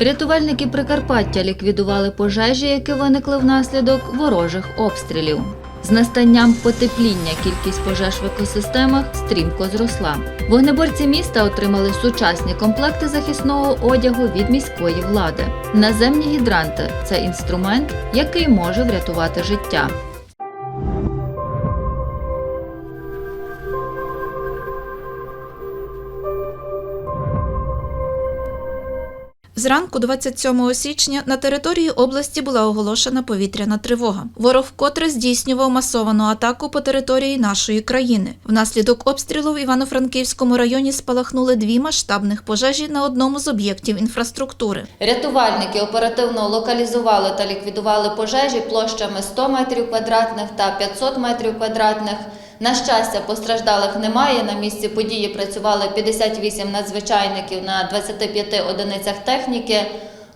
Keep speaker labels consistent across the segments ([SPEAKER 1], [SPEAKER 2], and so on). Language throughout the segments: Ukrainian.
[SPEAKER 1] Рятувальники Прикарпаття ліквідували пожежі, які виникли внаслідок ворожих обстрілів. З настанням потепління кількість пожеж в екосистемах стрімко зросла. Вогнеборці міста отримали сучасні комплекти захисного одягу від міської влади. Наземні гідранти це інструмент, який може врятувати життя.
[SPEAKER 2] Зранку 27 січня на території області була оголошена повітряна тривога. Ворог вкотре здійснював масовану атаку по території нашої країни. Внаслідок обстрілу в Івано-Франківському районі спалахнули дві масштабних пожежі на одному з об'єктів інфраструктури.
[SPEAKER 1] Рятувальники оперативно локалізували та ліквідували пожежі площами 100 метрів квадратних та 500 метрів квадратних. На щастя, постраждалих немає. На місці події працювали 58 надзвичайників на 25 одиницях техніки.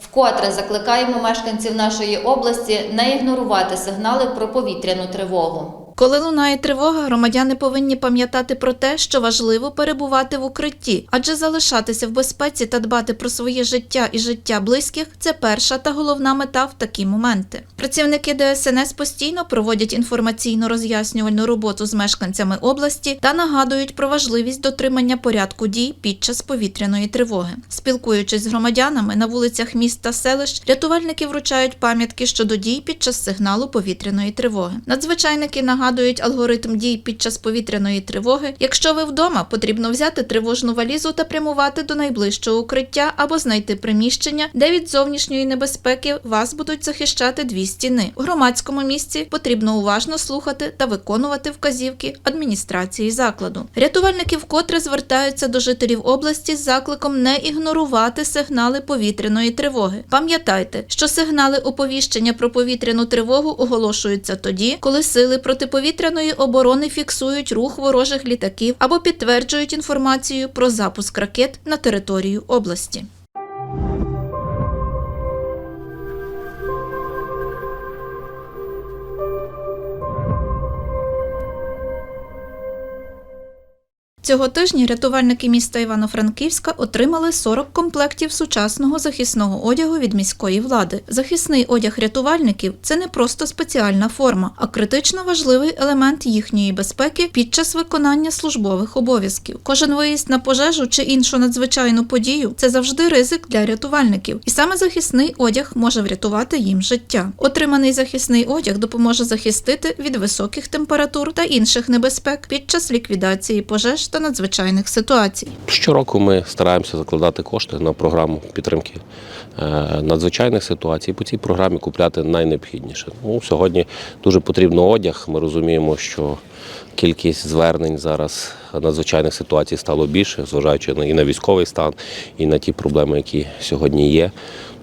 [SPEAKER 1] Вкотре закликаємо мешканців нашої області не ігнорувати сигнали про повітряну тривогу.
[SPEAKER 2] Коли лунає тривога, громадяни повинні пам'ятати про те, що важливо перебувати в укритті, адже залишатися в безпеці та дбати про своє життя і життя близьких це перша та головна мета в такі моменти. Працівники ДСНС постійно проводять інформаційно-роз'яснювальну роботу з мешканцями області та нагадують про важливість дотримання порядку дій під час повітряної тривоги. Спілкуючись з громадянами на вулицях міст та селищ, рятувальники вручають пам'ятки щодо дій під час сигналу повітряної тривоги. Надзвичайники нагадують алгоритм дій під час повітряної тривоги. Якщо ви вдома, потрібно взяти тривожну валізу та прямувати до найближчого укриття або знайти приміщення, де від зовнішньої небезпеки вас будуть захищати дві стіни. У громадському місці потрібно уважно слухати та виконувати вказівки адміністрації закладу. Рятувальники вкотре звертаються до жителів області з закликом не ігнорувати сигнали повітряної тривоги. Пам'ятайте, що сигнали оповіщення про повітряну тривогу оголошуються тоді, коли сили протиповітряної оборони фіксують рух ворожих літаків або підтверджують інформацію про запуск ракет на територію області. Цього тижня рятувальники міста Івано-Франківська отримали 40 комплектів сучасного захисного одягу від міської влади. Захисний одяг рятувальників це не просто спеціальна форма, а критично важливий елемент їхньої безпеки під час виконання службових обов'язків. Кожен виїзд на пожежу чи іншу надзвичайну подію це завжди ризик для рятувальників, і саме захисний одяг може врятувати їм життя. Отриманий захисний одяг допоможе захистити від високих температур та інших небезпек під час ліквідації пожеж та надзвичайних ситуацій.
[SPEAKER 3] Щороку ми стараємося закладати кошти на програму підтримки е, надзвичайних ситуацій. По цій програмі купляти найнеобхідніше. Ну, сьогодні дуже потрібно одяг. Ми розуміємо, що кількість звернень зараз надзвичайних ситуацій стало більше, зважаючи на- і на військовий стан, і на ті проблеми, які сьогодні є.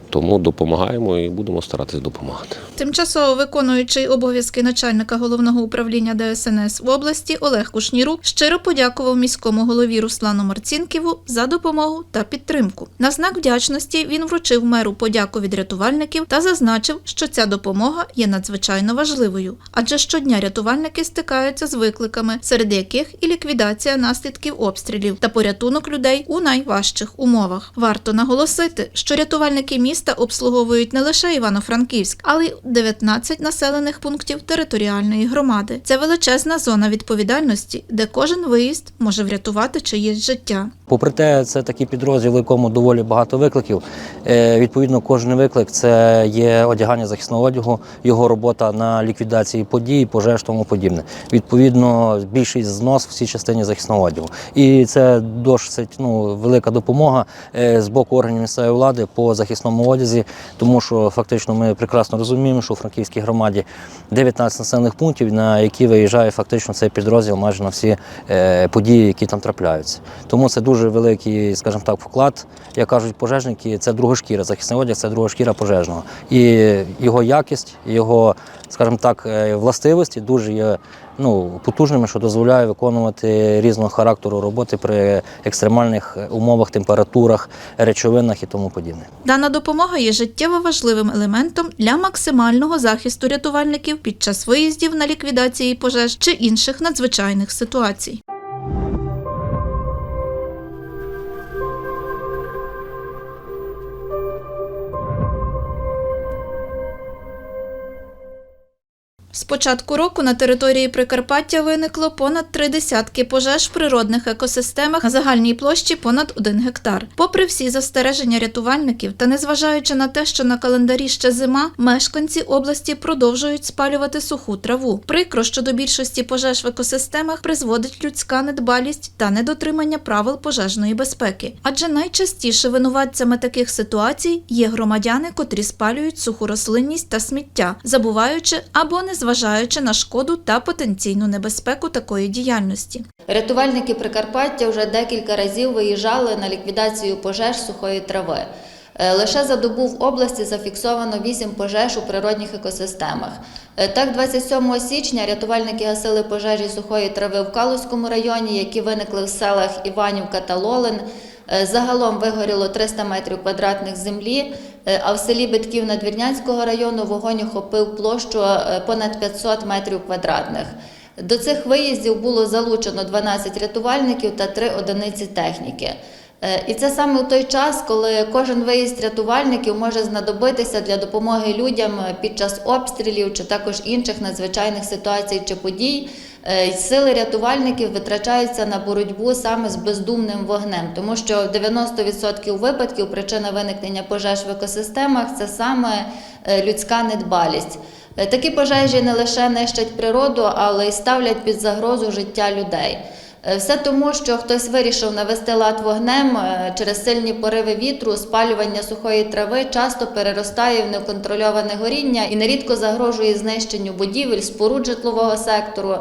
[SPEAKER 3] Тому допомагаємо і будемо старатися допомагати.
[SPEAKER 2] Тимчасово виконуючий обов'язки начальника головного управління ДСНС в області Олег Кушнірук щиро подякував міському голові Руслану Марцінківу за допомогу та підтримку. На знак вдячності він вручив меру подяку від рятувальників та зазначив, що ця допомога є надзвичайно важливою, адже щодня рятувальники стикаються з викликами, серед яких і ліквідація наслідків обстрілів та порятунок людей у найважчих умовах. Варто наголосити, що рятувальники міста обслуговують не лише Івано-Франківськ, але й 19 населених пунктів територіальної громади. Це величезна зона відповідальності, де кожен виїзд може врятувати чиєсь життя.
[SPEAKER 4] Попри те, це такий підрозділ, в якому доволі багато викликів. Е, Відповідно, кожен виклик це є одягання захисного одягу, його робота на ліквідації подій, пожеж тому подібне. Відповідно, більшість знос в цій частині захисного одягу. І це досить ну, велика допомога е, з боку органів місцевої влади по захисному одязі, тому що фактично ми прекрасно розуміємо, що у Франківській громаді 19 населених пунктів, на які виїжджає фактично цей підрозділ майже на всі е, події, які там трапляються. Тому це дуже великий, скажімо так, вклад. Як кажуть пожежники, це друга шкіра. Захисний одяг це друга шкіра пожежного. І його якість, його, скажімо так, е, властивості дуже є ну, потужними, що дозволяє виконувати різного характеру роботи при екстремальних умовах, температурах, речовинах і тому подібне.
[SPEAKER 2] Дана допомога є життєво важливим елементом для максимального захисту рятувальників під час виїздів на ліквідації пожеж чи інших надзвичайних ситуацій. Початку року на території Прикарпаття виникло понад три десятки пожеж в природних екосистемах на загальній площі понад один гектар. Попри всі застереження рятувальників та незважаючи на те, що на календарі ще зима, мешканці області продовжують спалювати суху траву. Прикро, що до більшості пожеж в екосистемах призводить людська недбалість та недотримання правил пожежної безпеки. Адже найчастіше винуватцями таких ситуацій є громадяни, котрі спалюють суху рослинність та сміття, забуваючи або не зважаючи на шкоду та потенційну небезпеку такої діяльності.
[SPEAKER 1] Рятувальники Прикарпаття вже декілька разів виїжджали на ліквідацію пожеж сухої трави. Е, Лише за добу в області зафіксовано 8 пожеж у природних екосистемах. Е, Так, 27 січня рятувальники гасили пожежі сухої трави в Калузькому районі, які виникли в селах Іванівка та Лолин. Е, Загалом вигоріло 300 метрів квадратних землі, е, а в селі Битків Надвірнянського району вогонь охопив площу е, понад 500 метрів квадратних. До цих виїздів було залучено 12 рятувальників та 3 одиниці техніки. І це саме у той час, коли кожен виїзд рятувальників може знадобитися для допомоги людям під час обстрілів чи також інших надзвичайних ситуацій чи подій. Е, Сили рятувальників витрачаються на боротьбу саме з бездумним вогнем, тому що 90% випадків причина виникнення пожеж в екосистемах це саме е, людська недбалість. Е, Такі пожежі не лише нищать природу, але й ставлять під загрозу життя людей. Все тому, що хтось вирішив навести лад вогнем через сильні пориви вітру, спалювання сухої трави часто переростає в неконтрольоване горіння і нерідко загрожує знищенню будівель, споруд житлового сектору,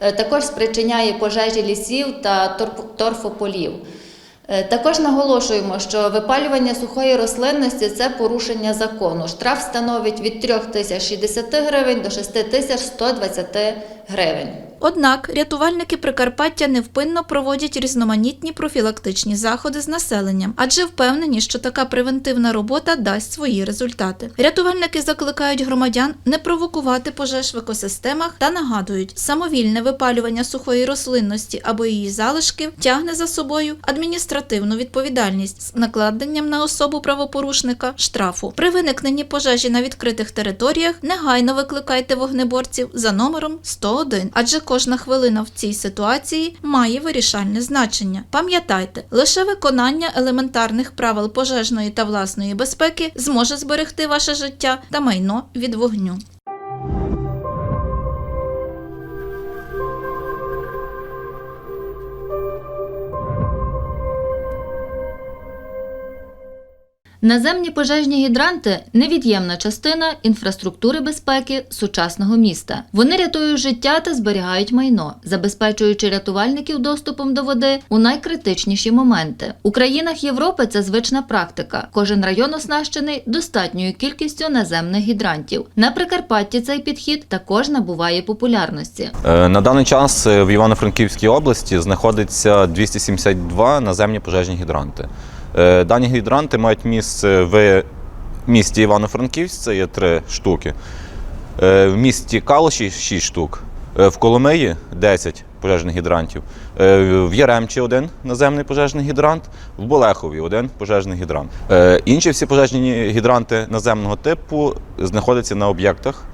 [SPEAKER 1] також спричиняє пожежі лісів та торфополів. Е, Також наголошуємо, що випалювання сухої рослинності це порушення закону. Штраф становить від 3 тисяч 60 гривень до 6 тисяч 120 гривень.
[SPEAKER 2] Однак рятувальники Прикарпаття невпинно проводять різноманітні профілактичні заходи з населенням, адже впевнені, що така превентивна робота дасть свої результати. Рятувальники закликають громадян не провокувати пожеж в екосистемах та нагадують, самовільне випалювання сухої рослинності або її залишків тягне за собою адміністративну відповідальність з накладенням на особу правопорушника штрафу. При виникненні пожежі на відкритих територіях негайно викликайте вогнеборців за номером 101, адже кожна хвилина в цій ситуації має вирішальне значення. Пам'ятайте, лише виконання елементарних правил пожежної та власної безпеки зможе зберегти ваше життя та майно від вогню.
[SPEAKER 1] Наземні пожежні гідранти невід'ємна частина інфраструктури безпеки сучасного міста. Вони рятують життя та зберігають майно, забезпечуючи рятувальників доступом до води у найкритичніші моменти. У країнах Європи це звична практика. Кожен район оснащений достатньою кількістю наземних гідрантів. На Прикарпатті цей підхід також набуває популярності.
[SPEAKER 5] Е, На даний час е, в Івано-Франківській області знаходиться 272 наземні пожежні гідранти. Е, Дані гідранти мають місце в місті Івано-Франківськ, це є три штуки. Е, В місті Калуші 6 штук, Е, в Коломиї 10 пожежних гідрантів, в Яремчі один наземний пожежний гідрант, в Болехові один пожежний гідрант. Інші всі пожежні гідранти наземного типу знаходяться на об'єктах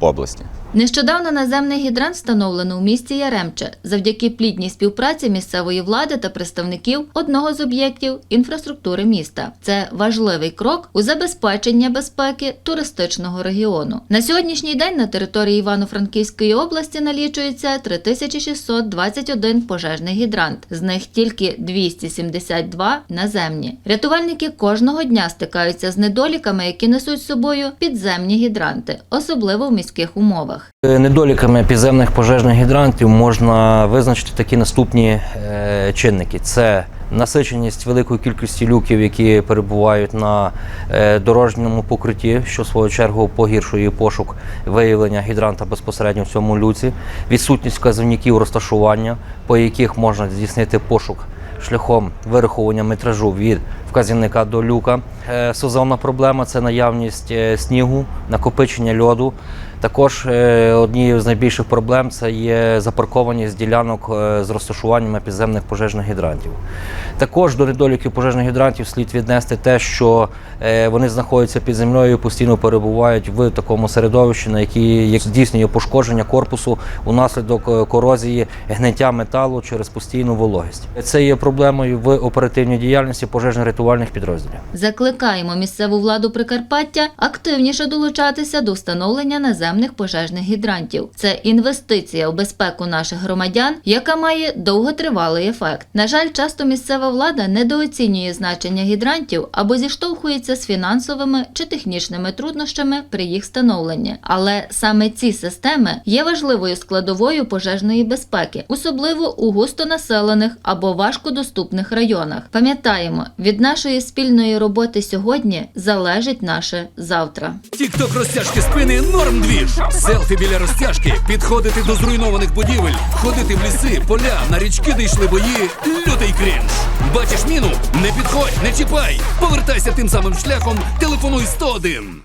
[SPEAKER 5] області.
[SPEAKER 1] Нещодавно наземний гідрант встановлено у місті Яремче завдяки плідній співпраці місцевої влади та представників одного з об'єктів інфраструктури міста. Це важливий крок у забезпечення безпеки туристичного регіону. На сьогоднішній день на території Івано-Франківської області налічується 3621 пожежний гідрант. З них тільки 272 наземні. Рятувальники кожного дня стикаються з недоліками, які несуть з собою підземні гідранти, особливо в міських умовах.
[SPEAKER 4] Е, Недоліками підземних пожежних гідрантів можна визначити такі наступні е, чинники: це насиченість великої кількості люків, які перебувають на е, дорожньому покритті, що в свою чергу погіршує пошук виявлення гідранта безпосередньо в цьому люці, відсутність вказівників розташування, по яких можна здійснити пошук шляхом вирахування метражу від вказівника до люка. е, сезонна проблема це наявність снігу, накопичення льоду. Також е, однією з найбільших проблем це є запаркованість ділянок е, з розташуваннями підземних пожежних гідрантів. Також до недоліків пожежних гідрантів слід віднести те, що е, вони знаходяться під землею, постійно перебувають в такому середовищі, на якій здійснює пошкодження корпусу унаслідок корозії гниття металу через постійну вологість. Це є проблемою в оперативній діяльності пожежно-рятувальних підрозділів.
[SPEAKER 1] Закликаємо місцеву владу Прикарпаття активніше долучатися до встановлення наземних пожежних гідрантів. Це інвестиція в безпеку наших громадян, яка має довготривалий ефект. На жаль, часто місцева влада недооцінює значення гідрантів або зіштовхується з фінансовими чи технічними труднощами при їх встановленні. Але саме ці системи є важливою складовою пожежної безпеки, особливо у густонаселених або важкодоступних районах. Пам'ятаємо, від нашої спільної роботи сьогодні залежить наше завтра.
[SPEAKER 6] Тікток розтяжки спини норм двіж. Селфі біля розтяжки, підходити до зруйнованих будівель, ходити в ліси, поля, на річки, де йшли бої. Лютий крінж. Бачиш міну? Не підходь, не чіпай. Повертайся тим самим шляхом, телефонуй 101.